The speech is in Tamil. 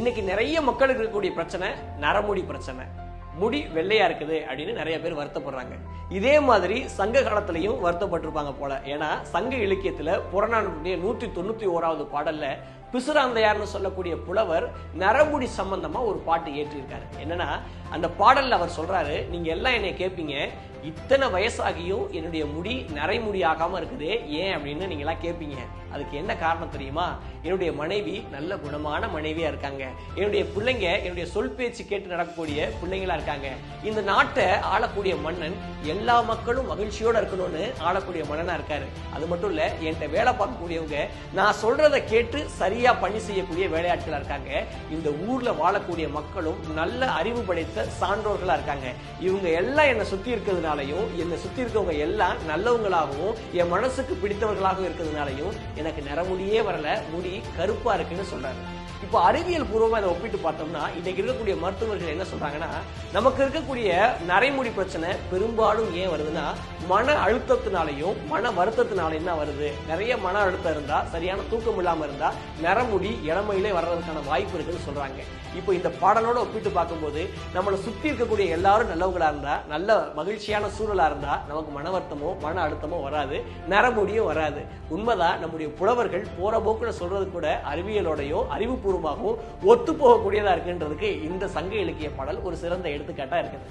இன்னைக்கு நிறைய மக்களுக்கு இருக்கக்கூடிய பிரச்சனை நரமுடி பிரச்சனை. முடி வெள்ளையா இருக்குது அப்படின்னு நிறைய பேர் வருத்தப்படுறாங்க. இதே மாதிரி சங்க காலத்திலையும் வருத்தப்பட்டிருப்பாங்க போல. ஏன்னா சங்க இலக்கியத்துல புறநானுடைய நூத்தி தொண்ணூத்தி ஓராவது பாடல்ல பிசுராந்தையார்னு சொல்லக்கூடிய புலவர் நரமுடி சம்பந்தமா ஒரு பாட்டு ஏற்றிருக்காரு. என்னன்னா அந்த பாடல்ல அவர் சொல்றாரு நீங்க எல்லாம் என்னை கேட்பீங்க இத்தனை வயசாகியும் என்னுடைய முடி நரைமுடி ஆகாம இருக்குது. ஏன் அப்படின்னு நீங்க எல்லாம் கேட்பீங்க அதுக்கு என்ன காரணம் தெரியுமா? என்னுடைய மனைவி நல்ல குணமான மனைவியா இருக்காங்க. என்னுடைய பிள்ளைங்க என்னுடைய சொல் பேச்சு கேட்டு நடக்கக்கூடிய பிள்ளைங்களா இருக்காங்க. இந்த நாட்டை ஆளக்கூடிய மன்னன் எல்லா மக்களும் மகிழ்ச்சியோட இருக்கணும்னு ஆளக்கூடிய மன்னனா இருக்காரு. அது மட்டும் இல்ல என்கிட்ட வேலை பார்க்கக்கூடியவங்க நான் சொல்றதை கேட்டு சரியா பணி செய்யக்கூடிய வேலையாட்களா இருக்காங்க. இந்த ஊர்ல வாழக்கூடிய மக்களும் நல்ல அறிவு படைத்த சான்றோர்களா இருக்காங்க. இவங்க எல்லாம் என்னை சுத்தி இருக்கிறதுனாலையும் என்னை சுத்தி இருக்கவங்க எல்லாம் நல்லவங்களாகவும் என் மனசுக்கு பிடித்தவர்களாகவும் இருக்கிறதுனாலையும் எனக்கு நிறமுடியே வரல முடி கருப்பா இருக்குன்னு சொல்றாரு. இப்போ அறிவியல் பூர்வமா இதை ஒப்பிட்டு பார்த்தோம்னா இன்னைக்கு இருக்கக்கூடிய மருத்துவர்கள் என்ன சொல்றாங்கன்னா நமக்கு இருக்கக்கூடிய நரைமுடி பிரச்சனை பெரும்பாலும் ஏன் வருதுன்னா மன அழுத்தத்தினாலையும் மன வருத்தத்தினாலையும் தான் வருது. நிறைய மன அழுத்தம் இருந்தா சரியான தூக்கம் இல்லாம இருந்தா நரமுடி இளமையிலே வர்றதுக்கான வாய்ப்பு இருக்குன்னு சொல்றாங்க. இப்போ இந்த பாடலோட ஒப்பிட்டு பார்க்கும்போது நம்மளை சுத்தி இருக்கக்கூடிய எல்லாரும் நல்லவங்களா இருந்தா நல்ல மகிழ்ச்சியா சரியான சூழலா இருந்தா நமக்கு மன வருத்தமோ மன அழுத்தமோ வராது. நரமுடியும் வராது. உண்மைதான் நம்முடைய புலவர்கள் போற போக்குல சொல்றது கூட அறிவியலோடையும் அறிவுபூர்வமாகவும் ஒத்து போகக்கூடியதா இருக்குன்றதுக்கு இந்த சங்க இலக்கிய பாடல் ஒரு சிறந்த எடுத்துக்காட்டா இருக்குது.